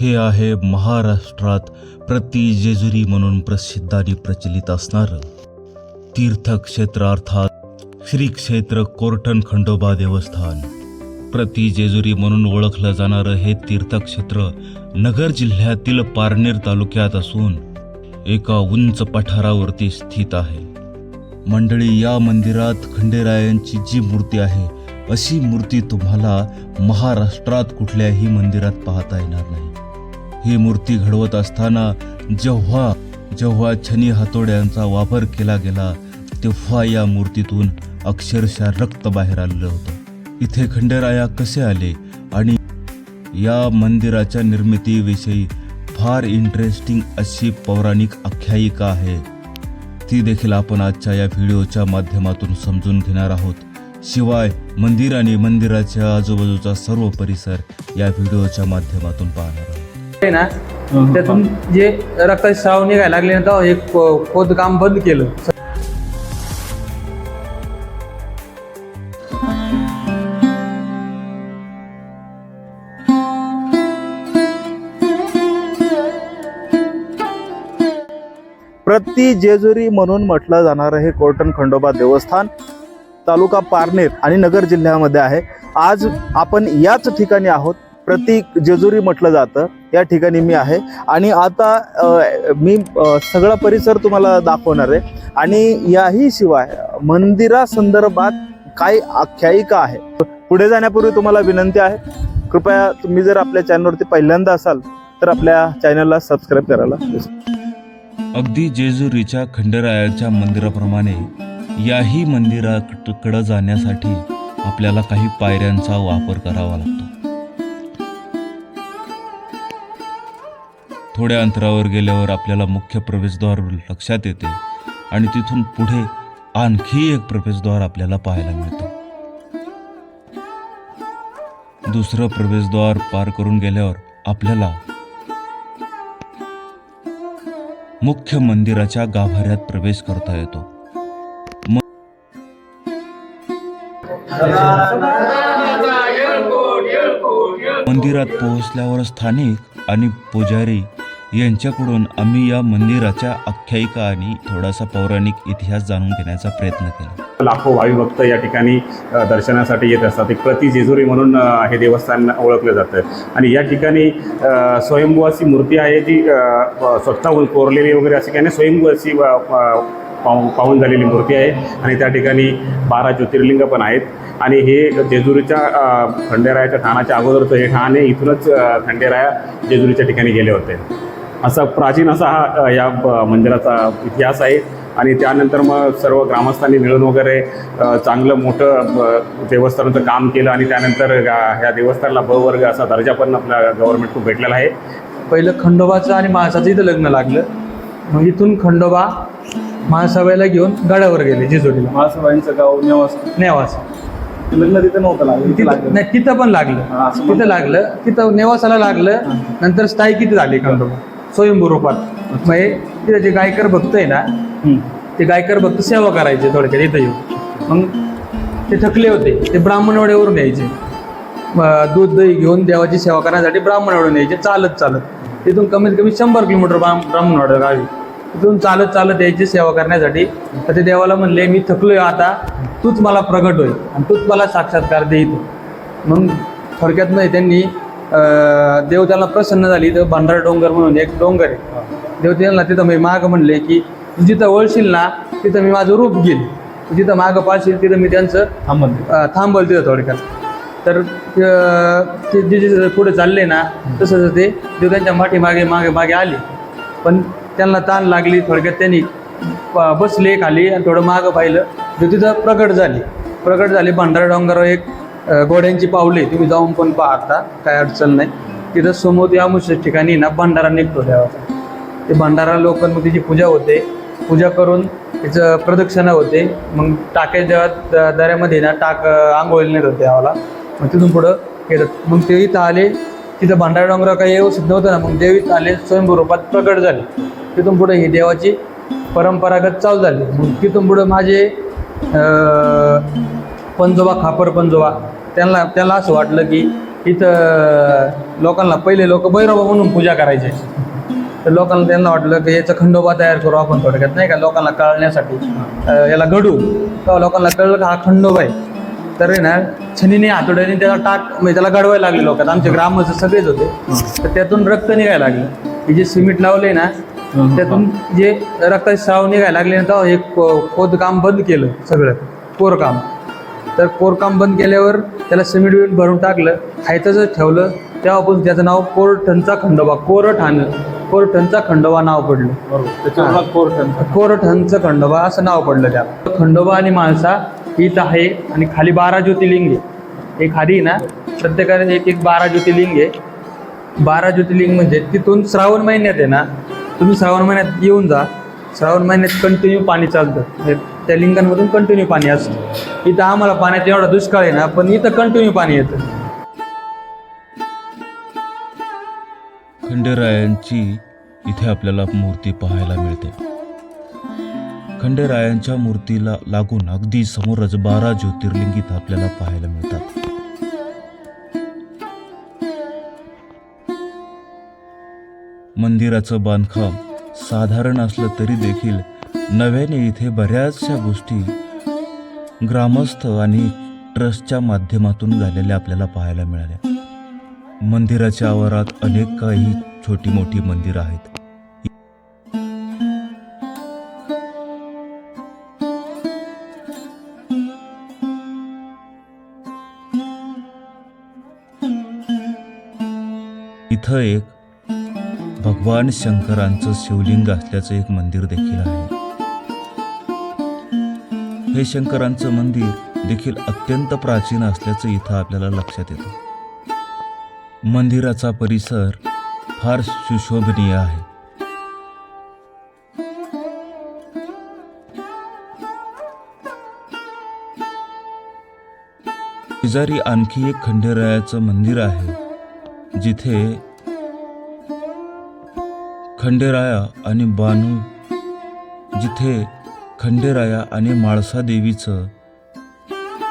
हे आहे महाराष्ट्रात प्रति जेजुरी म्हणून प्रसिद्ध आणि प्रचलित असणारं तीर्थक्षेत्र अर्थात श्री क्षेत्र कोरटण खंडोबा देवस्थान. प्रति जेजुरी म्हणून ओळखलं जाणारं हे तीर्थक्षेत्र नगर जिल्ह्यातील पारनेर तालुक्यात असून एका उंच पठारावरती स्थित आहे. मंडळी या मंदिरात खंडेरायांची जी मूर्ती आहे अशी मूर्ती तुम्हाला महाराष्ट्रात कुठल्याही मंदिरात पाहता येणार नाही. ही मूर्ती घडवत असताना जेव्हा जेव्हा छनी हातोड्यांचा वापर केला गेला तेव्हा या मूर्तीतून अक्षरशः रक्त बाहेर आलेलं होतं. इथे खंडेराया कसे आले आणि या मंदिराच्या निर्मितीविषयी फार इंटरेस्टिंग अशी पौराणिक आख्यायिका आहे ती देखील आपण आजच्या या व्हिडिओच्या माध्यमातून समजून घेणार आहोत. शिवाय मंदिर आणि मंदिराच्या आजूबाजूचा सर्व परिसर या व्हिडिओच्या माध्यमातून पाहणार आहोत. आहे ना त्यातून जे रक्ताचे स्राव निघायला लागले ना तेव्हा एक खोदकाम बंद केलं. प्रति जेजुरी म्हणून म्हटलं जाणारं हे कोर्टन खंडोबा देवस्थान. तालुका पारनेर आणि नगर जिल्ह्यामध्ये आहे. आज आपण याच ठिकाणी आहोत. प्रति जेजुरी म्हटलं जातं. या ठिकाणी मी आहे. आणि आता मी सगळा परिसर तुम्हाला दाखवणार आहे. आणि याही शिवाय मंदिरासंदर्भात काय आख्यायिका आहे. पुढे जाण्यापूर्वी तुम्हाला विनंती आहे. कृपया तुम्ही जर आपल्या चॅनलवरती पहिल्यांदा असाल तर आपल्या चॅनलला सबस्क्राईब करायला. अगदी जेजुरीच्या खंडरायाच्या मंदिराप्रमाणे याही मंदिराकडं जाण्यासाठी आपल्याला काही पायऱ्यांचा वापर करावा लागतो. थोड्या अंतरावर गेल्यावर आपल्याला मुख्य प्रवेशद्वार लक्षात येते आणि तिथून पुढे आणखी एक प्रवेशद्वार आपल्याला पाहायला मिळतं. दुसरं प्रवेशद्वार पार करून गेल्यावर आपल्याला मुख्य मंदिराच्या गाभाऱ्यात प्रवेश करता येतो. मंदिरात पोहोचल्यावर स्थानिक आणि पुजारी यांच्याकडून आम्ही या मंदिराच्या आख्यायिका आणि थोडासा पौराणिक इतिहास जाणून घेण्याचा प्रयत्न केला. लाखो भाविभक्त या ठिकाणी दर्शनासाठी येत असतात. एक प्रति जेजुरी म्हणून हे देवस्थान ओळखलं जातं. आणि या ठिकाणी अ, स्वयंभू अशी मूर्ती आहे जी स्वतःहून कोरलेली वगैरे अशी काही नाही स्वयंभू अशी पाहून पाहून झालेली मूर्ती आहे. आणि त्या ठिकाणी बारा ज्योतिर्लिंग पण आहेत. आणि हे जेजुरीच्या खंडेरायाच्या ठाणाच्या अगोदरचं हे ठाण इथूनच खंडेराया जेजुरीच्या ठिकाणी गेले होते. असा प्राचीन असा हा या ब- मंदिराचा इतिहास आहे. आणि त्यानंतर मग सर्व ग्रामस्थांनी मिळून वगैरे चांगलं मोठं ब- देवस्थानाचं काम केलं. आणि त्यानंतर ह्या देवस्थानाला ब वर्ग असा दर्जा पण आपल्या गव्हर्नमेंटकडून भेटलेला आहे. पहिलं खंडोबाचं आणि महासाचं इथं लग्न लागलं. मग इथून खंडोबा महासभेला घेऊन गडावर गेले जेजुरीला महासभाईंचं गाव नेवास. नेवास. लग्न तिथं नव्हतं लागलं तिथं नाही तिथं पण लागलं. हा, असं तिथं लागलं. तिथं नेवासाला लागलं. नंतर स्थायिक किती झाली खंडोबा. स्वयंभू रूपात हे तिथं जे गायकर भक्त आहे ना ते गायकर भक्त सेवा करायचे थोडक्यात इथं येऊन. मग ते थकले होते. ते ब्राह्मणवाड्यावरून यायचे. दूध दही घेऊन देवाची सेवा करण्यासाठी ब्राह्मणवाड्यावरून यायचे. चालत चालत. तिथून कमीत कमी शंभर किलोमीटर ब्राह्म ब्राह्मणवाडा गावी. तिथून चालत चालत यायची सेवा करण्यासाठी. तर ते देवाला म्हणले मी थकलोय आता. तूच मला प्रगट होईल आणि तूच मला साक्षात्कार दे इथं. मग थोडक्यात नाही त्यांनी देव त्याला प्रसन्न झाली तर भांडारा डोंगर म्हणून एक डोंगर आहे. देव त्यांना तिथं मी माग म्हणले की तू जिथं वळशील ना तिथं मी माझं रूप घेईल जिथं मागं पाळशील तिथं मी त्यांचं अं, थांबवलं तिथं थोडक्यात. तर ते जे जे पुढे चालले ना तसं ते देव त्यांच्या माठी मागे मागे मागे आले. पण त्यांना ताण लागली थोडक्यात त्यांनी बसले खाली आणि थोडं मागं पाहिलं. तर तिथं प्रकट झाली. प्रकट झाली भंडारा डोंगरावर एक घोड्यांची पावले तुम्ही जाऊन पण पाहता काय अडचण नाही. तिथं समोर या मुश्य ठिकाणी ना भंडारा निघतो देवाचा ते भंडारा लोक मग तिची पूजा होते पूजा करून तिचं प्रदक्षिणा होते. मग टाके जेव्हा दऱ्यामध्ये ना टाक आंघोळीला नेत होते आम्हाला मग तिथून पुढं येतात. मग ते इथं आले तिथं भंडारा डोंगरा काही व्यवस्थित नव्हतं ना मग देव इथं आले स्वयंभूरूपात प्रकट झाले. तिथून पुढे ही देवाची परंपरागत चालू झाली. मग तिथून पुढं माझे पंजोबा खापर पंजोबा त्यांना त्याला असं वाटलं की इथं लोकांना पहिले लोक भैरवा म्हणून पूजा करायचे. तर लोकांना त्यांना वाटलं की याचा खंडोबा तयार करू आपण थोडक्यात. नाही का? लोकांना कळण्यासाठी. याला घडू तेव्हा लोकांना कळलं का हा खंडोबा आहे. तर आहे ना छनीने हातोड्याने त्याला टाक म्हणजे त्याला गडवायला लागले लोकात आमचे ग्रामस्थ सगळेच होते. तर त्यातून रक्त निघायला लागलं. हे जे सिमेंट लावले ना त्यातून जे रक्ताचे स्राव निघायला लागले ना तेव्हा हे खोदकाम बंद केलं सगळं. कोरकाम. तर कोरकाम बंद केल्यावर त्याला सिमेंट बिमेंट भरून टाकलं खायचं जर ठेवलं तेव्हापासून त्याचं नाव कोरठणचा खंडोबा कोरठाण कोरठणचा खंडोबा नाव पडलं. त्याच्यामुळे कोर्टन कोरठणचं खंडोबा असं नाव पडलं त्याला. खंडोबा आणि माणसा इथं आहे आणि खाली बारा ज्योतिर्लिंग आहे. एक खाली ना प्रत्येकाने एक एक बारा ज्योतिर्लिंग आहे. बारा ज्योतिर्लिंग म्हणजे तिथून श्रावण महिन्यात आहे ना तुम्ही श्रावण महिन्यात येऊन जा. श्रावण महिन्यात कंटिन्यू पाणी चालतं. म्हणजे त्या लिंगांमधून कंटिन्यू पाणी असतं. इथं आम्हाला पाण्याचा एवढा दुष्काळ आहे ना पण इथं कंटिन्यू पाणी येतं. खंडेरायांची इथे आपल्याला मूर्ती पाहायला मिळते. खंडेरायांच्या मूर्तीला लागून अगदी समोरच बारा ज्योतिर्लिंग इथं आपल्याला पाहायला मिळतात. मंदिराचं बांधकाम साधारण असलं तरी देखील नव्याने इथे बऱ्याचशा गोष्टी ग्रामस्थ आणि ट्रस्टच्या माध्यमातून झालेल्या आपल्याला पाहायला मिळाल्या. मंदिराच्या आवारात अनेक काही छोटी मोठी मंदिरं आहेत. इथं एक भगवान शंकरांचं शिवलिंग असल्याचं एक मंदिर देखील आहे. हे शंकरांचं मंदिर देखील अत्यंत प्राचीन असल्याचं इथं आपल्याला लक्षात येतं. मंदिराचा परिसर फार सुशोभनीय आहे. शेजारी आणखी एक खंडेरायाचं मंदिर आहे जिथे खंडेराया आणि बानू जिथे खंडेराया आणि माळसा देवीचं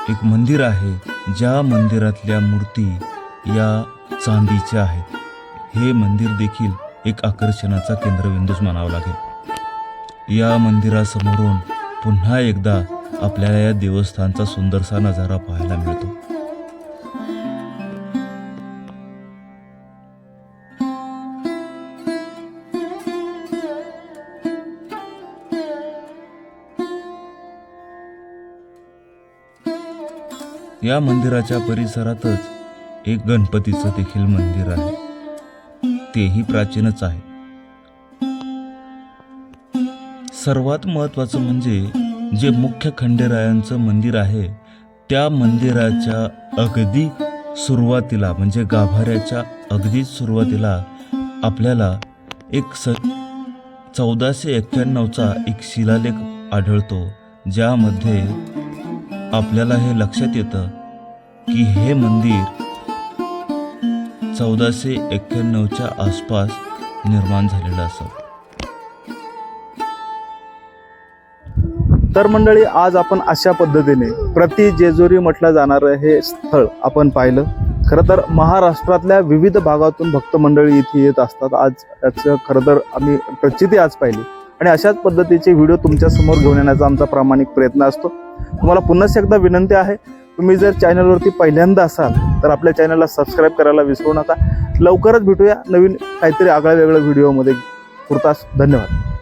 एक मंदिर आहे ज्या मंदिरातल्या मूर्ती या चांदीच्या आहेत. हे मंदिर देखील एक आकर्षणाचा केंद्रबिंदूच म्हणावा लागेल. या मंदिरासमोरून पुन्हा एकदा आपल्याला या देवस्थानचा सुंदरसा नजारा पाहायला मिळतो. या मंदिराच्या परिसरातच एक गणपतीचं देखील मंदिर आहे. तेही प्राचीनच आहे. सर्वात महत्वाचं म्हणजे जे मुख्य खंडेरायांचं मंदिर आहे त्या मंदिराच्या अगदी सुरुवातीला म्हणजे गाभाऱ्याच्या अगदीच सुरुवातीला आपल्याला एक स चौदाशे एक्क्याण्णवचा एक शिलालेख आढळतो ज्यामध्ये आपल्याला हे लक्षात येतं की हे मंदिर चौदाशे एक्क्याण्णवच्या आसपास निर्माण झालेलं असं तर मंडळी आज आपण अशा पद्धतीने प्रति जेजुरी म्हटलं जाणारं हे स्थळ आपण पाहिलं. खरं तर महाराष्ट्रातल्या विविध भागातून भक्त मंडळी इथे येत असतात. आज याचं खरं तर आम्ही प्रचिती आज पाहिली. आणि अशाच पद्धतीचे व्हिडिओ तुमच्यासमोर घेऊन येण्याचा आमचा प्रामाणिक प्रयत्न असतो. तुम्हाला पुन्हा एकदा विनंती आहे तुम्ही जर चॅनलवरती पहिल्यांदा असाल तर आपल्या चॅनलला सबस्क्राईब करायला विसरू नका. लवकरच भेटूया नवीन काहीतरी आगळ्या वेगळ्या व्हिडिओमध्ये. पुरतास धन्यवाद.